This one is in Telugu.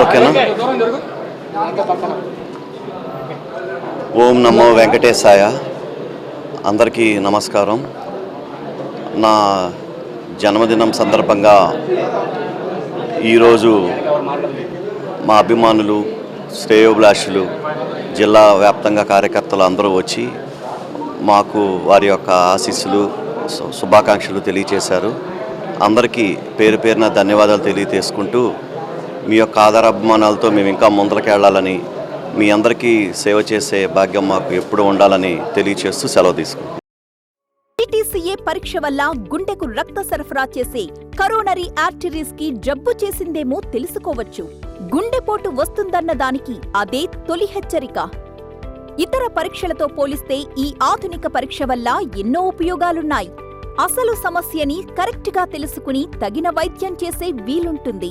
ఓకేనా? ఓం నమో వెంకటేశాయ. అందరికీ నమస్కారం. నా జన్మదినం సందర్భంగా ఈరోజు మా అభిమానులు శ్రేయోభిలాషులు జిల్లా వ్యాప్తంగా కార్యకర్తలు అందరూ వచ్చి మాకు వారి యొక్క ఆశీస్సులు శుభాకాంక్షలు తెలియచేశారు. అందరికీ పేరు పేరున ధన్యవాదాలు తెలియజేసుకుంటూ మీ యొక్క ఆధారాభిమానాలతో మేము ఇంకా ముందరకెళ్ళాలని మీ అందరికీ సేవ చేసే భాగ్యం మాకు ఎప్పుడు ఉండాలని తెలియచేస్తూ సెలవు తీసుకుంటాం టీటీసీఏ పరీక్ష వల్ల గుండెకు రక్త సరఫరా చేసే కరోనరీ ఆర్టరీస్కి జబ్బు చేసిందేమో తెలుసుకోవచ్చు. గుండెపోటు వస్తుందన్న దానికి అదే తొలి హెచ్చరిక. ఇతర పరీక్షలతో పోలిస్తే ఈ ఆధునిక పరీక్ష వల్ల ఎన్నో ఉపయోగాలున్నాయి. అసలు సమస్యని కరెక్ట్గా తెలుసుకుని తగిన వైద్యం చేసే వీలుంటుంది.